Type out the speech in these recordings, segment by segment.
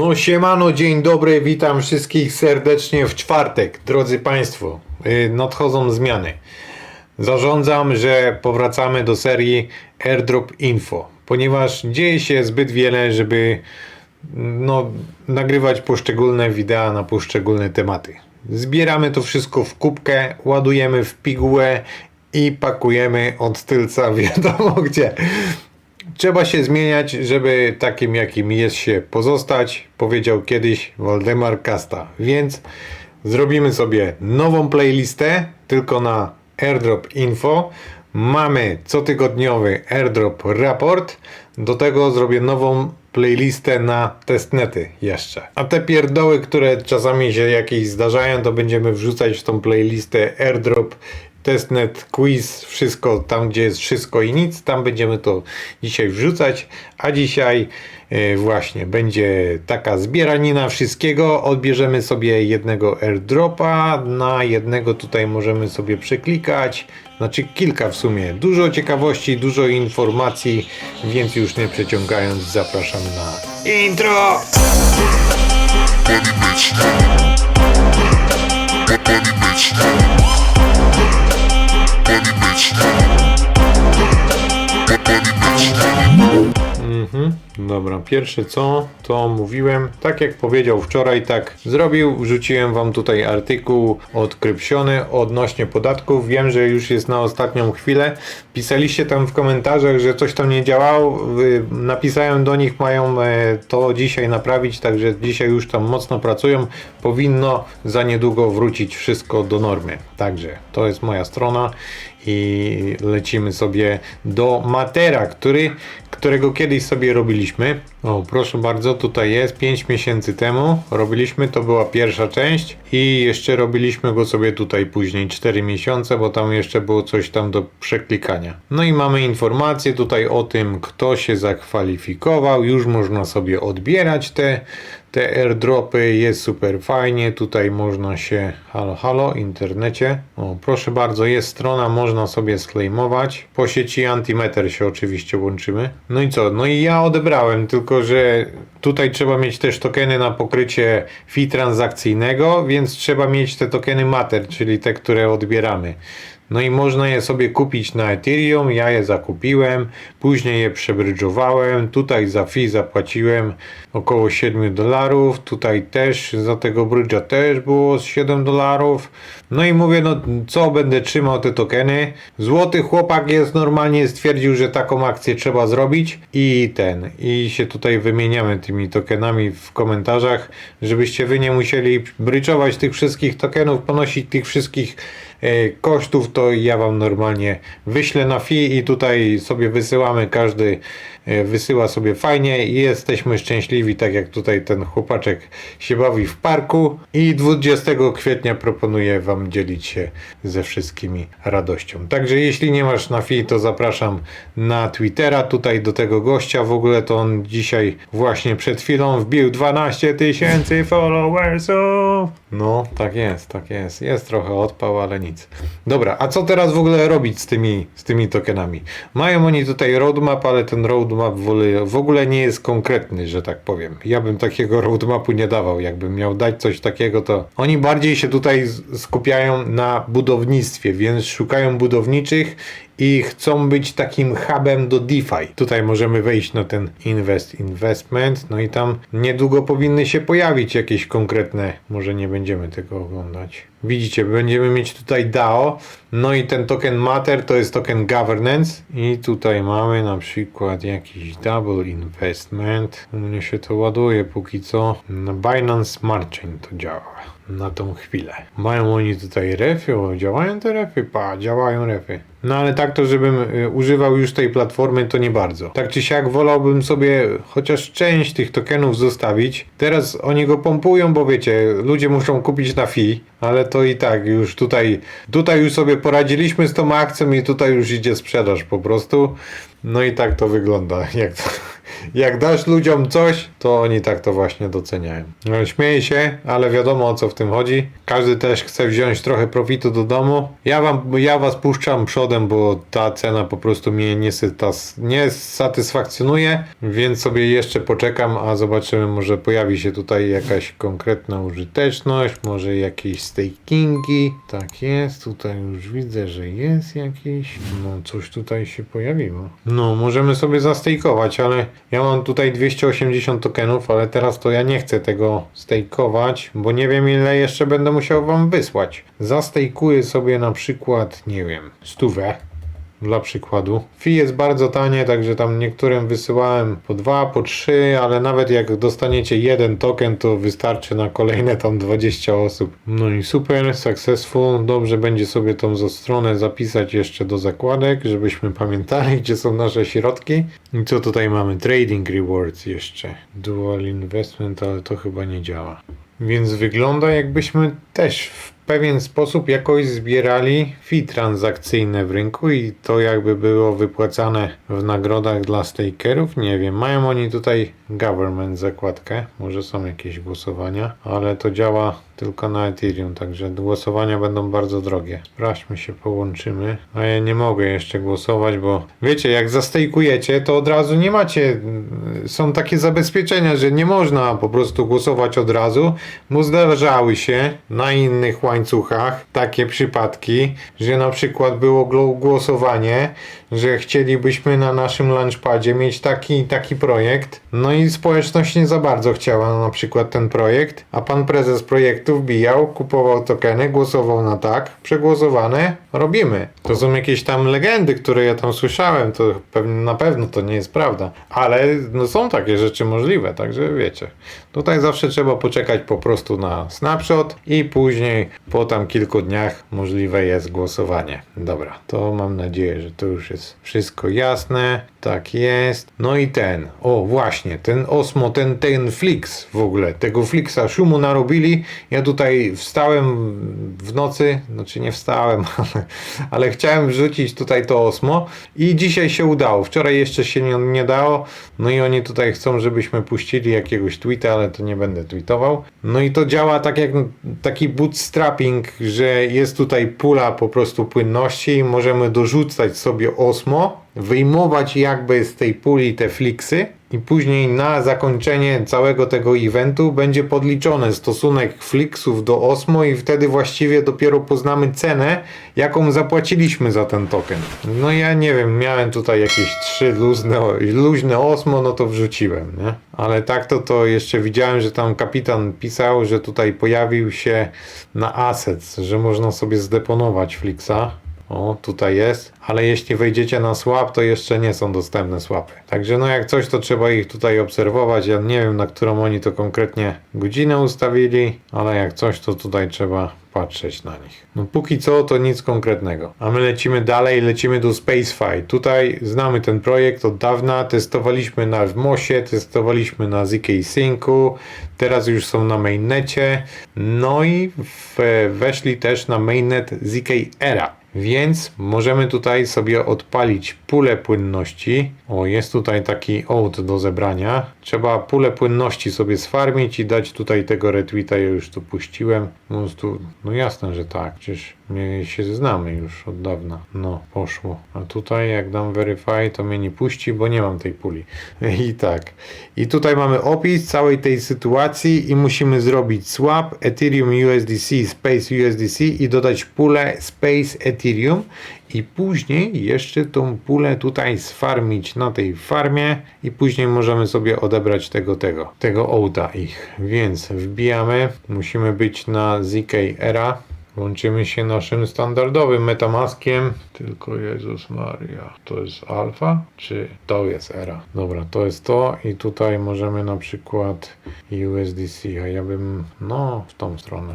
No siemano, dzień dobry, witam wszystkich serdecznie w czwartek. Drodzy Państwo, yy, nadchodzą zmiany. Zarządzam, że powracamy do serii Airdrop Info, ponieważ dzieje się zbyt wiele, żeby no, nagrywać poszczególne wideo na poszczególne tematy. Zbieramy to wszystko w kubkę, ładujemy w pigułę i pakujemy od tylca wiadomo gdzie. Trzeba się zmieniać, żeby takim jakim jest się pozostać, powiedział kiedyś Waldemar Kasta. Więc zrobimy sobie nową playlistę, tylko na Airdrop Info. Mamy cotygodniowy Airdrop Raport. Do tego zrobię nową playlistę na testnety jeszcze. A te pierdoły, które czasami się jakieś zdarzają, to będziemy wrzucać w tą playlistę Airdrop testnet, quiz, wszystko tam, gdzie jest wszystko i nic, tam będziemy to dzisiaj wrzucać, a dzisiaj e, właśnie będzie taka zbieranina wszystkiego, odbierzemy sobie jednego airdropa, na jednego tutaj możemy sobie przeklikać, znaczy kilka w sumie, dużo ciekawości, dużo informacji, więc już nie przeciągając zapraszam na intro! Body. Mhm. Dobra, pierwsze co, to mówiłem, tak jak powiedział wczoraj, tak zrobił. Wrzuciłem wam tutaj artykuł od Krypsiony odnośnie podatków. Wiem, że już jest na ostatnią chwilę. Pisaliście tam w komentarzach, że coś tam nie działało. Napisałem do nich, mają e, to dzisiaj naprawić, także dzisiaj już tam mocno pracują. Powinno za niedługo wrócić wszystko do normy. Także to jest moja strona i lecimy sobie do Matera, który, którego kiedyś sobie robiliśmy. O, proszę bardzo, tutaj jest 5 miesięcy temu. Robiliśmy, to była pierwsza część i jeszcze robiliśmy go sobie tutaj później 4 miesiące, bo tam jeszcze było coś tam do przeklikania. No i mamy informacje tutaj o tym, kto się zakwalifikował. Już można sobie odbierać te te airdropy jest super fajnie. Tutaj można się. Halo, halo, internecie. O, proszę bardzo, jest strona, można sobie sklejmować. Po sieci Antimeter się oczywiście łączymy. No i co? No i ja odebrałem, tylko że tutaj trzeba mieć też tokeny na pokrycie fee transakcyjnego, więc trzeba mieć te tokeny Mater, czyli te, które odbieramy. No i można je sobie kupić na Ethereum, ja je zakupiłem, później je przebrydżowałem, tutaj za fee zapłaciłem około 7 dolarów, tutaj też za tego brydża też było z 7 dolarów. No i mówię, no co będę trzymał te tokeny. Złoty chłopak jest normalnie stwierdził, że taką akcję trzeba zrobić i ten, i się tutaj wymieniamy tymi tokenami w komentarzach, żebyście wy nie musieli bryczować tych wszystkich tokenów, ponosić tych wszystkich kosztów, to ja wam normalnie wyślę na fee i tutaj sobie wysyłamy, każdy e, wysyła sobie fajnie i jesteśmy szczęśliwi, tak jak tutaj ten chłopaczek się bawi w parku i 20 kwietnia proponuję wam dzielić się ze wszystkimi radością. Także jeśli nie masz na fee, to zapraszam na Twittera, tutaj do tego gościa, w ogóle to on dzisiaj właśnie przed chwilą wbił 12 tysięcy followersów. No, tak jest, tak jest. Jest trochę odpał, ale nic. Dobra, a co teraz w ogóle robić z tymi, z tymi tokenami? Mają oni tutaj roadmap, ale ten roadmap ogóle, w ogóle nie jest konkretny, że tak powiem. Ja bym takiego roadmapu nie dawał. Jakbym miał dać coś takiego, to oni bardziej się tutaj skupiają na budownictwie, więc szukają budowniczych i chcą być takim hubem do DeFi. Tutaj możemy wejść na ten Invest Investment, no i tam niedługo powinny się pojawić jakieś konkretne, może nie będziemy tego oglądać. Widzicie, będziemy mieć tutaj DAO, no i ten token Matter to jest token Governance i tutaj mamy na przykład jakiś Double Investment. U mnie się to ładuje póki co. Na Binance Smart Chain to działa na tą chwilę. Mają oni tutaj refy, o, działają te refy, pa, działają refy. No ale tak to, żebym y, używał już tej platformy, to nie bardzo. Tak czy siak wolałbym sobie chociaż część tych tokenów zostawić. Teraz oni go pompują, bo wiecie, ludzie muszą kupić na fee, ale to i tak już tutaj, tutaj już sobie poradziliśmy z tą akcją i tutaj już idzie sprzedaż po prostu. No i tak to wygląda. Jak to, Jak dasz ludziom coś, to oni tak to właśnie doceniają. No, śmieję się, ale wiadomo o co w tym chodzi. Każdy też chce wziąć trochę profitu do domu. Ja wam, ja was puszczam przodem, bo ta cena po prostu mnie nie, nie satysfakcjonuje, więc sobie jeszcze poczekam, a zobaczymy, może pojawi się tutaj jakaś konkretna użyteczność, może jakieś stakingi. Tak jest, tutaj już widzę, że jest jakieś. No, coś tutaj się pojawiło. No, możemy sobie zastejkować, ale ja mam tutaj 280 tokenów, ale teraz to ja nie chcę tego stejkować, bo nie wiem ile jeszcze będę musiał wam wysłać. Zastejkuję sobie na przykład, nie wiem, stówę. Dla przykładu. Fee jest bardzo tanie, także tam niektórym wysyłałem po dwa, po trzy, ale nawet jak dostaniecie jeden token, to wystarczy na kolejne tam 20 osób. No i super, successful. Dobrze będzie sobie tą stronę zapisać jeszcze do zakładek, żebyśmy pamiętali, gdzie są nasze środki. I co tutaj mamy? Trading rewards jeszcze. Dual investment, ale to chyba nie działa. Więc wygląda jakbyśmy też w pewien sposób jakoś zbierali fee transakcyjne w rynku i to jakby było wypłacane w nagrodach dla stakerów. Nie wiem, mają oni tutaj government zakładkę, może są jakieś głosowania, ale to działa tylko na Ethereum, także głosowania będą bardzo drogie. Sprawdźmy się, połączymy. A ja nie mogę jeszcze głosować, bo wiecie, jak zastejkujecie, to od razu nie macie, są takie zabezpieczenia, że nie można po prostu głosować od razu, bo zdarzały się na innych łańcuchach takie przypadki, że na przykład było głosowanie, że chcielibyśmy na naszym launchpadzie mieć taki taki projekt, no i społeczność nie za bardzo chciała na przykład ten projekt, a pan prezes projektu wbijał, kupował tokeny, głosował na tak, przegłosowane, robimy. To są jakieś tam legendy, które ja tam słyszałem, to pewnie, na pewno to nie jest prawda, ale no są takie rzeczy możliwe, także wiecie. Tutaj zawsze trzeba poczekać po prostu na snapshot i później po tam kilku dniach możliwe jest głosowanie. Dobra, to mam nadzieję, że to już jest wszystko jasne. Tak jest. No i ten, o właśnie, ten Osmo, ten, ten Flix w ogóle, tego Flixa szumu narobili. Ja tutaj wstałem w nocy, znaczy nie wstałem, ale, ale chciałem wrzucić tutaj to Osmo i dzisiaj się udało. Wczoraj jeszcze się nie, nie dało. No i oni tutaj chcą, żebyśmy puścili jakiegoś tweeta, ale to nie będę tweetował. No i to działa tak jak taki bootstrapping, że jest tutaj pula po prostu płynności i możemy dorzucać sobie Osmo, wyjmować jakby z tej puli te fliksy i później na zakończenie całego tego eventu będzie podliczony stosunek fliksów do Osmo i wtedy właściwie dopiero poznamy cenę, jaką zapłaciliśmy za ten token. No ja nie wiem, miałem tutaj jakieś trzy luźne, luźne Osmo, no to wrzuciłem, nie? Ale tak to to jeszcze widziałem, że tam kapitan pisał, że tutaj pojawił się na assets, że można sobie zdeponować flixa. O, tutaj jest, ale jeśli wejdziecie na swap, to jeszcze nie są dostępne swapy. Także no jak coś, to trzeba ich tutaj obserwować. Ja nie wiem, na którą oni to konkretnie godzinę ustawili, ale jak coś, to tutaj trzeba patrzeć na nich. No póki co to nic konkretnego. A my lecimy dalej, lecimy do SpaceFi. Tutaj znamy ten projekt od dawna, testowaliśmy na Mosie, testowaliśmy na ZK Syncu, teraz już są na mainnecie, no i w, weszli też na mainnet ZK Era. Więc możemy tutaj sobie odpalić pulę płynności. O, jest tutaj taki oat do zebrania. Trzeba pulę płynności sobie sfarmić i dać tutaj tego retweeta. Ja już tu puściłem. No, tu, no jasne, że tak. Przecież my się znamy już od dawna. No, poszło. A tutaj jak dam verify, to mnie nie puści, bo nie mam tej puli. I tak. I tutaj mamy opis całej tej sytuacji i musimy zrobić swap Ethereum USDC Space USDC i dodać pulę Space Ethereum i później jeszcze tą pulę tutaj sfarmić na tej farmie i później możemy sobie odebrać tego, tego, tego ołta ich. Więc wbijamy, musimy być na ZK Era. Łączymy się naszym standardowym Metamaskiem. Tylko Jezus Maria. To jest alfa? Czy to jest era? Dobra, to jest to i tutaj możemy na przykład USDC, a ja bym, no, w tą stronę.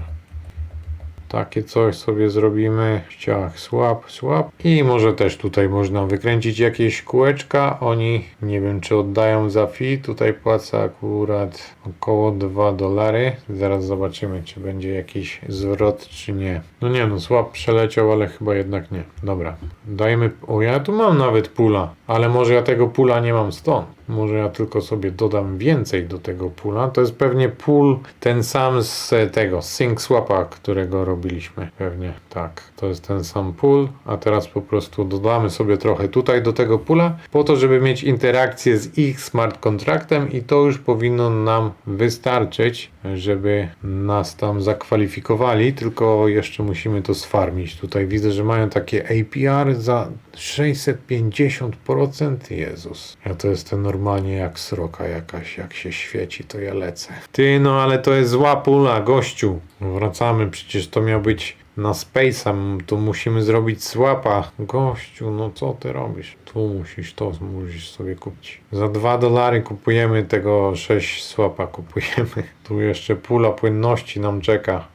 Takie coś sobie zrobimy. Ściach swap, swap. I może też tutaj można wykręcić jakieś kółeczka. Oni nie wiem czy oddają za fee. Tutaj płacę akurat około 2 dolary. Zaraz zobaczymy czy będzie jakiś zwrot czy nie. No nie no, swap przeleciał, ale chyba jednak nie. Dobra. Dajmy. O ja tu mam nawet pula. Ale może ja tego pula nie mam stąd. Może ja tylko sobie dodam więcej do tego pula. To jest pewnie pool ten sam z tego, Sync Swapa, którego robiliśmy. Pewnie tak. To jest ten sam pool, a teraz po prostu dodamy sobie trochę tutaj do tego pula, po to, żeby mieć interakcję z ich smart kontraktem i to już powinno nam wystarczyć, żeby nas tam zakwalifikowali, tylko jeszcze musimy to sfarmić. Tutaj widzę, że mają takie APR za 650%. Jezus. Ja to jestem normalnie jak sroka jakaś, jak się świeci, to ja lecę. Ty, no ale to jest zła pula, gościu. Wracamy, przecież to miał być na Space'a, to musimy zrobić swapa. Gościu, no co ty robisz? Tu musisz, to musisz sobie kupić. Za 2 dolary kupujemy tego 6 swapa, kupujemy. Tu jeszcze pula płynności nam czeka.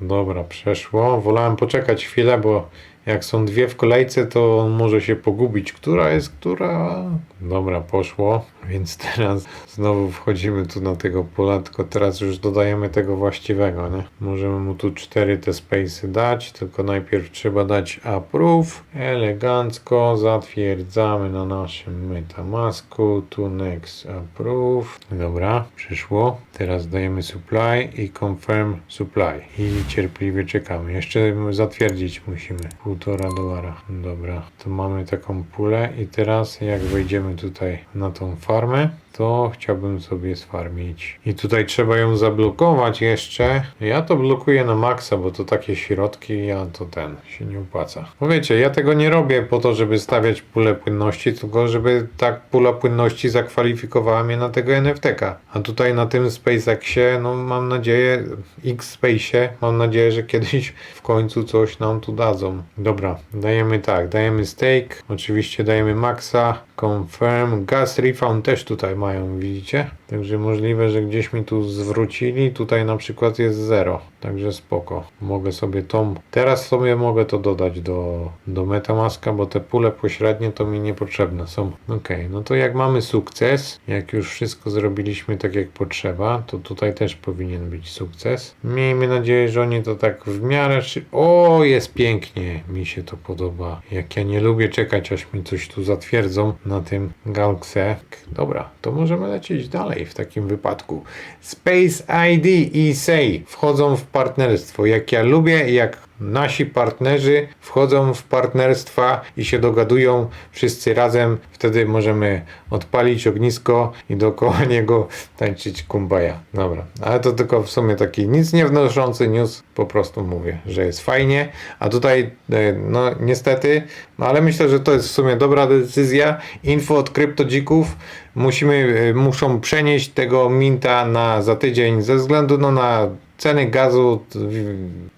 Dobra, przeszło. Wolałem poczekać chwilę, bo jak są dwie w kolejce, to on może się pogubić. Która jest która? Dobra, poszło. Więc teraz znowu wchodzimy tu na tego pola, tylko teraz już dodajemy tego właściwego, nie? Możemy mu tu cztery te space'y dać, tylko najpierw trzeba dać approve. Elegancko zatwierdzamy na naszym metamasku. Tu next approve. Dobra, przyszło. Teraz dajemy supply i confirm supply. I cierpliwie czekamy. Jeszcze zatwierdzić musimy. Półtora dolara. Dobra, to mamy taką pulę i teraz jak wejdziemy tutaj na tą farmę, to chciałbym sobie sfarmić. I tutaj trzeba ją zablokować jeszcze. Ja to blokuję na maksa, bo to takie środki, ja to ten się nie opłaca. Bo wiecie, ja tego nie robię po to, żeby stawiać pulę płynności, tylko żeby tak pula płynności zakwalifikowała mnie na tego NFT-ka. A tutaj na tym SpaceXie, no mam nadzieję, X-Space'ie, mam nadzieję, że kiedyś w końcu coś nam tu dadzą. Dobra, dajemy tak, dajemy stake, oczywiście dajemy maxa, confirm, gas refund też tutaj mają, widzicie? Także możliwe, że gdzieś mi tu zwrócili, tutaj na przykład jest 0, także spoko. Mogę sobie tą, teraz sobie mogę to dodać do, do Metamaska, bo te pule pośrednie to mi niepotrzebne są. Ok, no to jak mamy sukces, jak już wszystko zrobiliśmy tak jak potrzeba, to tutaj też powinien być sukces. Miejmy nadzieję, że oni to tak w miarę. O, jest pięknie, mi się to podoba. Jak ja nie lubię czekać, aż mi coś tu zatwierdzą na tym Galkse. Dobra, to możemy lecieć dalej w takim wypadku. Space ID i SEI wchodzą w partnerstwo. Jak ja lubię, jak nasi partnerzy wchodzą w partnerstwa i się dogadują wszyscy razem, wtedy możemy odpalić ognisko i dookoła niego tańczyć kumbaya. Dobra, ale to tylko w sumie taki nic nie wnoszący news, po prostu mówię, że jest fajnie, a tutaj e, no niestety, no ale myślę, że to jest w sumie dobra decyzja. Info od kryptodzików musimy, e, muszą przenieść tego minta na za tydzień ze względu no, na ceny gazu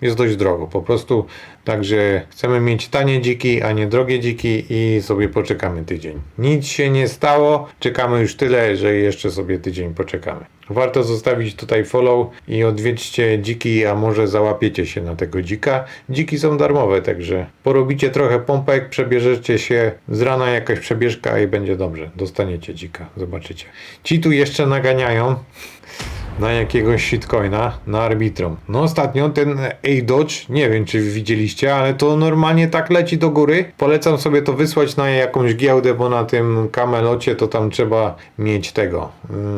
jest dość drogo po prostu. Także chcemy mieć tanie dziki, a nie drogie dziki i sobie poczekamy tydzień. Nic się nie stało, czekamy już tyle, że jeszcze sobie tydzień poczekamy. Warto zostawić tutaj follow i odwiedźcie dziki, a może załapiecie się na tego dzika. Dziki są darmowe, także porobicie trochę pompek, przebierzecie się z rana jakaś przebieżka i będzie dobrze. Dostaniecie dzika, zobaczycie. Ci tu jeszcze naganiają na jakiegoś shitcoina, na Arbitrum. No ostatnio ten A-Dodge, nie wiem czy widzieliście, ale to normalnie tak leci do góry. Polecam sobie to wysłać na jakąś giełdę, bo na tym kamelocie to tam trzeba mieć tego,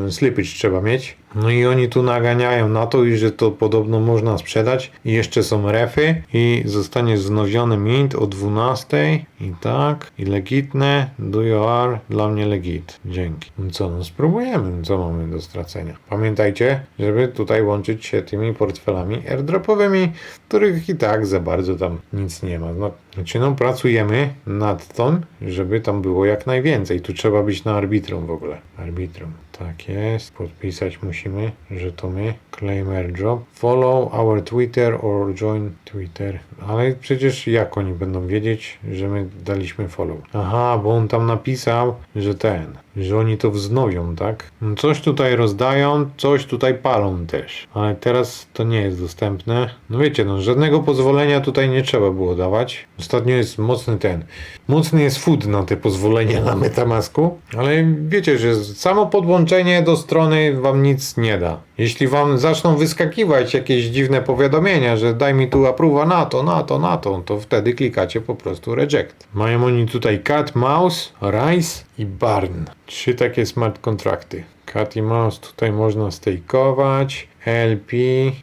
yy, slippage trzeba mieć. No i oni tu naganiają na to, i że to podobno można sprzedać. I jeszcze są refy i zostanie wznowiony mint o 12 i tak, i legitne, do you are, dla mnie legit. Dzięki. No co, no spróbujemy, co mamy do stracenia. Pamiętajcie, żeby tutaj łączyć się tymi portfelami airdropowymi, których i tak za bardzo tam nic nie ma. No, znaczy no pracujemy nad tym, żeby tam było jak najwięcej. Tu trzeba być na arbitrum w ogóle. Arbitrum. Tak jest. Podpisać musimy, że to my. Claim airdrop. Follow our Twitter or join Twitter. Ale przecież jak oni będą wiedzieć, że my daliśmy follow? Aha, bo on tam napisał, że ten, że oni to wznowią, tak? No Coś tutaj rozdają, coś tutaj palą też. Ale teraz to nie jest dostępne. No wiecie, no żadnego pozwolenia tutaj nie trzeba było dawać. Ostatnio jest mocny ten. Mocny jest food na te pozwolenia na Metamasku, ale wiecie, że samo podłączenie do strony wam nic nie da. Jeśli wam zaczną wyskakiwać jakieś dziwne powiadomienia, że daj mi tu approval na to, na to, na to, to wtedy klikacie po prostu reject. Mają oni tutaj cat, mouse, rise i barn. Trzy takie smart kontrakty. Cat i mouse tutaj można stejkować. LP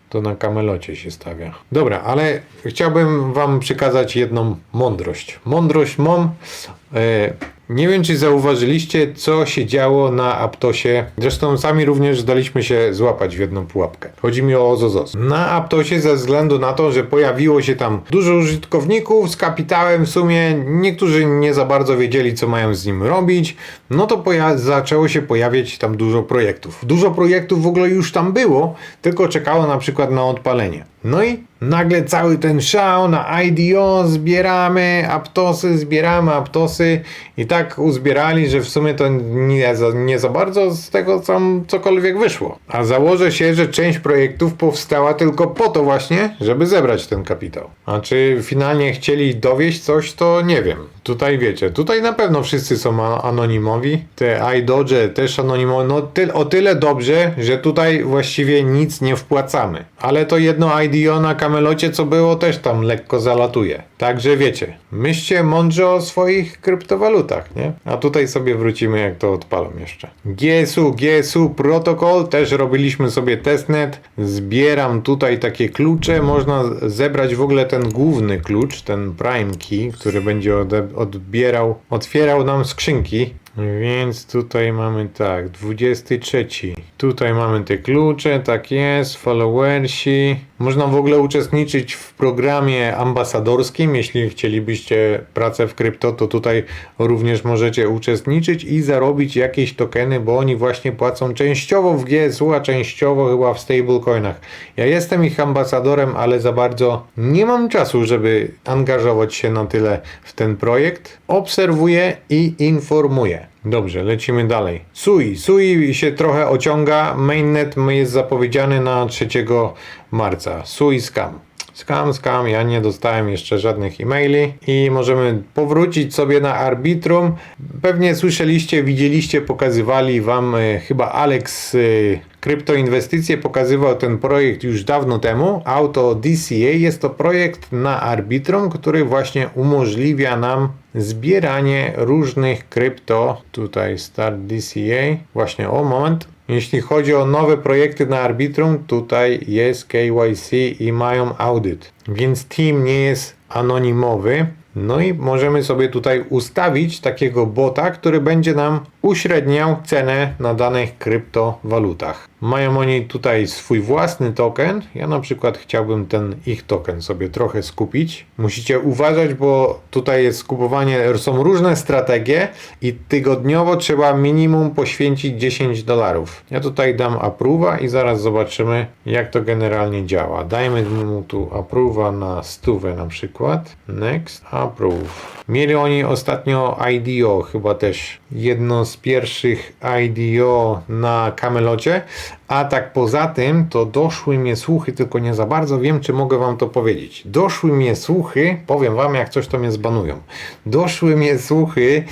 to na kamelocie się stawia. Dobra, ale chciałbym wam przekazać jedną mądrość. Mądrość mom. E, nie wiem, czy zauważyliście, co się działo na Aptosie. Zresztą sami również zdaliśmy się złapać w jedną pułapkę. Chodzi mi o Ozozos. Na Aptosie ze względu na to, że pojawiło się tam dużo użytkowników z kapitałem w sumie, niektórzy nie za bardzo wiedzieli, co mają z nim robić, no to zaczęło się pojawiać tam dużo projektów. Dużo projektów w ogóle już tam było, tylko czekało na przykład na odpalenie. No i nagle cały ten szał na IDO zbieramy aptosy, zbieramy aptosy i tak uzbierali, że w sumie to nie za, nie za bardzo z tego tam cokolwiek wyszło. A założę się, że część projektów powstała tylko po to właśnie, żeby zebrać ten kapitał. A czy finalnie chcieli dowieść coś, to nie wiem. Tutaj wiecie, tutaj na pewno wszyscy są anonimowi. Te iDodge też anonimowe. No ty, o tyle dobrze, że tutaj właściwie nic nie wpłacamy. Ale to jedno IDO na kamelocie, co było, też tam lekko zalatuje. Także wiecie, myślcie mądrze o swoich kryptowalutach, nie? A tutaj sobie wrócimy, jak to odpalą jeszcze. GSU, GSU protokol, też robiliśmy sobie testnet. Zbieram tutaj takie klucze. Można zebrać w ogóle ten główny klucz, ten prime key, który będzie odbierał, otwierał nam skrzynki. Więc tutaj mamy tak, 23. Tutaj mamy te klucze, tak jest, followersi. Można w ogóle uczestniczyć w programie ambasadorskim. Jeśli chcielibyście pracę w krypto, to tutaj również możecie uczestniczyć i zarobić jakieś tokeny, bo oni właśnie płacą częściowo w GSU, a częściowo chyba w stablecoinach. Ja jestem ich ambasadorem, ale za bardzo nie mam czasu, żeby angażować się na tyle w ten projekt. Obserwuję i informuję. Dobrze, lecimy dalej. SUI. SUI się trochę ociąga. Mainnet jest zapowiedziany na 3 marca. SUI scam. Skam, skam, ja nie dostałem jeszcze żadnych e-maili i możemy powrócić sobie na Arbitrum. Pewnie słyszeliście, widzieliście, pokazywali wam e, chyba Alex e, Kryptoinwestycje pokazywał ten projekt już dawno temu. Auto DCA jest to projekt na Arbitrum, który właśnie umożliwia nam zbieranie różnych krypto. Tutaj Start DCA. Właśnie, o moment. Jeśli chodzi o nowe projekty na Arbitrum, tutaj jest KYC i mają audyt. Więc team nie jest anonimowy. No i możemy sobie tutaj ustawić takiego bota, który będzie nam uśredniał cenę na danych kryptowalutach. Mają oni tutaj swój własny token. Ja na przykład chciałbym ten ich token sobie trochę skupić. Musicie uważać, bo tutaj jest skupowanie, są różne strategie i tygodniowo trzeba minimum poświęcić 10 dolarów. Ja tutaj dam approve'a i zaraz zobaczymy jak to generalnie działa. Dajmy mu tu approve'a na stówę na przykład. Next, approve. Mieli oni ostatnio IDO, chyba też jedno z pierwszych IDO na kamelocie. A tak poza tym, to doszły mnie słuchy, tylko nie za bardzo wiem, czy mogę wam to powiedzieć. Doszły mnie słuchy, powiem wam, jak coś to mnie zbanują. Doszły mnie słuchy,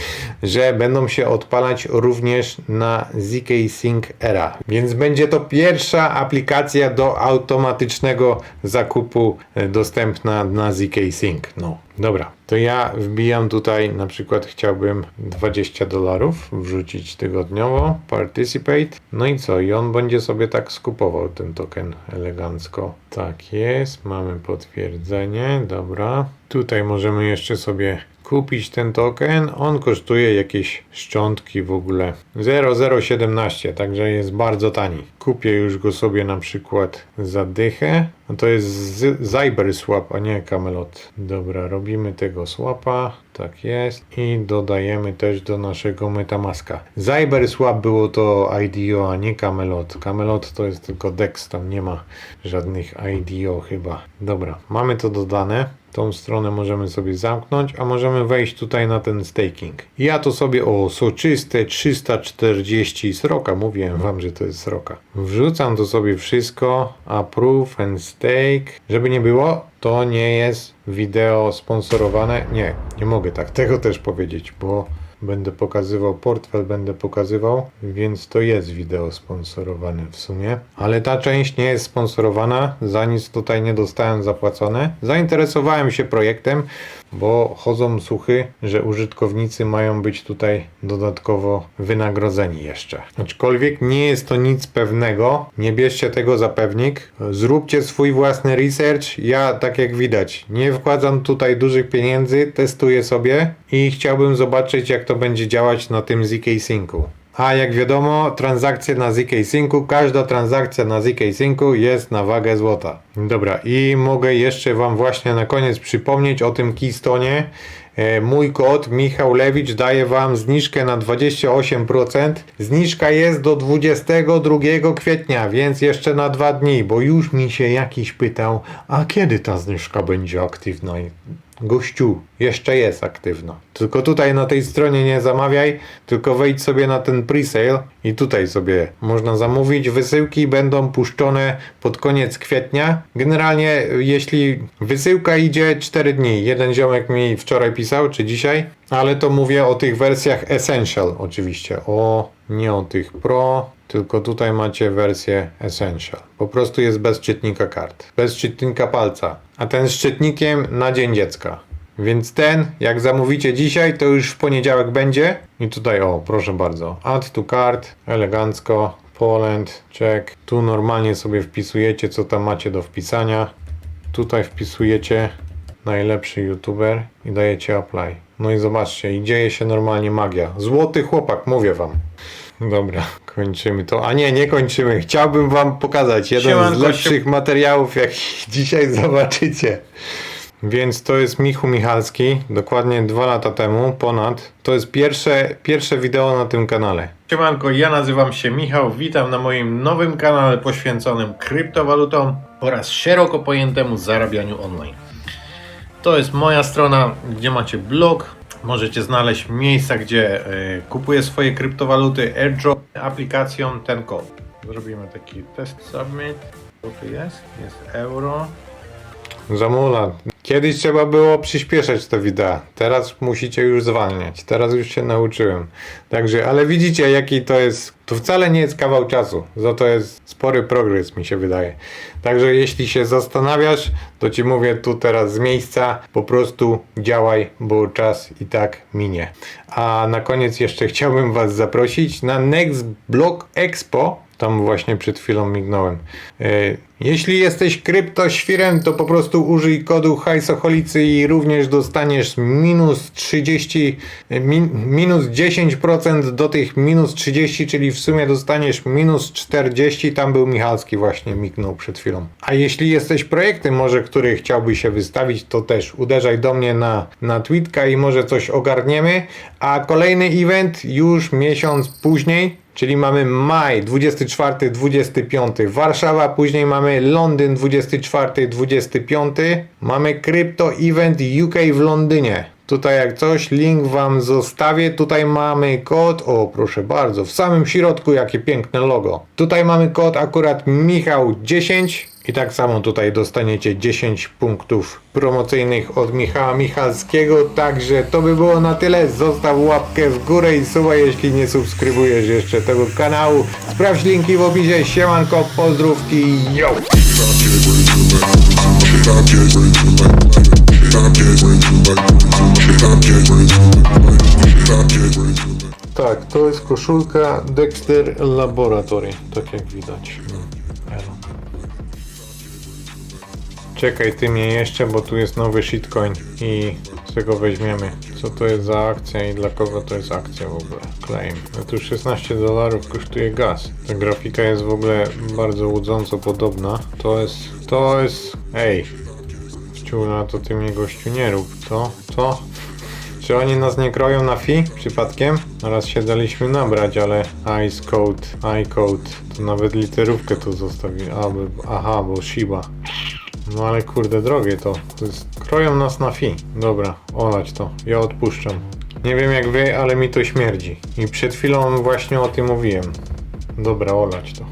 że będą się odpalać również na ZK Sync Era. Więc będzie to pierwsza aplikacja do automatycznego zakupu e, dostępna na ZK Sync. No, dobra. To ja wbijam tutaj, na przykład chciałbym 20 dolarów wrzucić tygodniowo, participate. No i co? I on będzie sobie tak skupował ten token elegancko. Tak jest, mamy potwierdzenie, dobra. Tutaj możemy jeszcze sobie kupić ten token. On kosztuje jakieś szczątki w ogóle 0,017, także jest bardzo tani. Kupię już go sobie na przykład za dychę. No to jest z- Zyber Swap, a nie Camelot. Dobra, robimy tego swapa. Tak jest. I dodajemy też do naszego Metamaska. Zyber Swap było to IDO, a nie Camelot. Camelot to jest tylko DEX, tam nie ma żadnych IDO chyba. Dobra, mamy to dodane. Tą stronę możemy sobie zamknąć, a możemy wejść tutaj na ten staking. Ja to sobie o soczyste 340 sroka, mówiłem wam, że to jest sroka. Wrzucam to sobie wszystko, approve and stake, żeby nie było. to nie jest wideo sponsorowane. Nie, nie mogę tak tego też powiedzieć, bo będę pokazywał portfel, będę pokazywał, więc to jest wideo sponsorowane w sumie. Ale ta część nie jest sponsorowana, za nic tutaj nie dostałem zapłacone. Zainteresowałem się projektem, bo chodzą słuchy, że użytkownicy mają być tutaj dodatkowo wynagrodzeni jeszcze. Aczkolwiek nie jest to nic pewnego, nie bierzcie tego za pewnik. Zróbcie swój własny research. Ja, tak jak widać, nie wkładam tutaj dużych pieniędzy, testuję sobie i chciałbym zobaczyć, jak to będzie działać na tym ZK Syncu. A jak wiadomo, transakcje na ZK Syncu, każda transakcja na ZK Syncu jest na wagę złota. Dobra, i mogę jeszcze Wam właśnie na koniec przypomnieć o tym Keystonie. E, Mój kod Michał Lewicz daje Wam zniżkę na 28%. Zniżka jest do 22 kwietnia, więc jeszcze na dwa dni, bo już mi się jakiś pytał, a kiedy ta zniżka będzie aktywna? Gościu, jeszcze jest aktywna. Tylko tutaj na tej stronie nie zamawiaj, tylko wejdź sobie na ten presale i tutaj sobie można zamówić. Wysyłki będą puszczone pod koniec kwietnia. Generalnie jeśli wysyłka idzie 4 dni, jeden ziomek mi wczoraj pisał, czy dzisiaj, ale to mówię o tych wersjach Essential oczywiście, o nie o tych Pro, tylko tutaj macie wersję Essential. Po prostu jest bez czytnika kart, bez czytnika palca, a ten z czytnikiem na dzień dziecka. Więc ten, jak zamówicie dzisiaj, to już w poniedziałek będzie. I tutaj, o, proszę bardzo. Add to cart, elegancko. Poland, check. Tu normalnie sobie wpisujecie, co tam macie do wpisania. Tutaj wpisujecie najlepszy youtuber i dajecie apply. No i zobaczcie, i dzieje się normalnie magia. Złoty chłopak, mówię wam. Dobra, kończymy to. A nie, nie kończymy. Chciałbym wam pokazać jeden Siemanko, z lepszych materiałów, jak dzisiaj zobaczycie. Więc to jest Michu Michalski, dokładnie dwa lata temu, ponad. To jest pierwsze, pierwsze wideo na tym kanale. Siemanko, ja nazywam się Michał, witam na moim nowym kanale poświęconym kryptowalutom oraz szeroko pojętemu zarabianiu online. To jest moja strona, gdzie macie blog, możecie znaleźć miejsca, gdzie y, kupuję swoje kryptowaluty, airdrop aplikacją, ten kod. Zrobimy taki test submit, co tu jest? Jest euro, Zamula. Kiedyś trzeba było przyspieszać te wideo. Teraz musicie już zwalniać. Teraz już się nauczyłem. Także, ale widzicie jaki to jest. To wcale nie jest kawał czasu. Za to jest spory progres mi się wydaje. Także jeśli się zastanawiasz, to ci mówię tu teraz z miejsca. Po prostu działaj, bo czas i tak minie. A na koniec jeszcze chciałbym was zaprosić na Next Block Expo tam właśnie przed chwilą mignąłem. E, Jeśli jesteś kryptoświrem, to po prostu użyj kodu hajsocholicy i również dostaniesz minus 30, e, min, minus 10% do tych minus 30, czyli w sumie dostaniesz minus 40. Tam był Michalski właśnie mignął przed chwilą. A jeśli jesteś projektem może, który chciałby się wystawić, to też uderzaj do mnie na, na Twitka i może coś ogarniemy. A kolejny event już miesiąc później, Czyli mamy maj 24-25 Warszawa, później mamy Londyn 24-25. Mamy Crypto Event UK w Londynie. Tutaj jak coś, link wam zostawię. Tutaj mamy kod, o proszę bardzo, w samym środku jakie piękne logo. Tutaj mamy kod akurat Michał 10 i tak samo tutaj dostaniecie 10 punktów promocyjnych od Michała Michalskiego. Także to by było na tyle. Zostaw łapkę w górę i suba, jeśli nie subskrybujesz jeszcze tego kanału. Sprawdź linki w opisie. Siemanko, pozdrówki, yo! Tak, to jest koszulka Dexter Laboratory, tak jak widać. Czekaj ty mnie jeszcze, bo tu jest nowy shitcoin i z tego weźmiemy. Co to jest za akcja i dla kogo to jest akcja w ogóle? Claim. No tu 16 dolarów kosztuje gaz. Ta grafika jest w ogóle bardzo łudząco podobna. To jest, to jest, ej. Ciula, to ty mnie gościu nie rób. To, to. Czy oni nas nie kroją na fi przypadkiem? Raz się daliśmy nabrać, ale Ice Code, iCode, to nawet literówkę tu bo, aha, bo Shiba. No ale kurde, drogie to. to jest, kroją nas na fi. Dobra, olać to. Ja odpuszczam. Nie wiem jak wy, ale mi to śmierdzi. I przed chwilą właśnie o tym mówiłem. Dobra, olać to.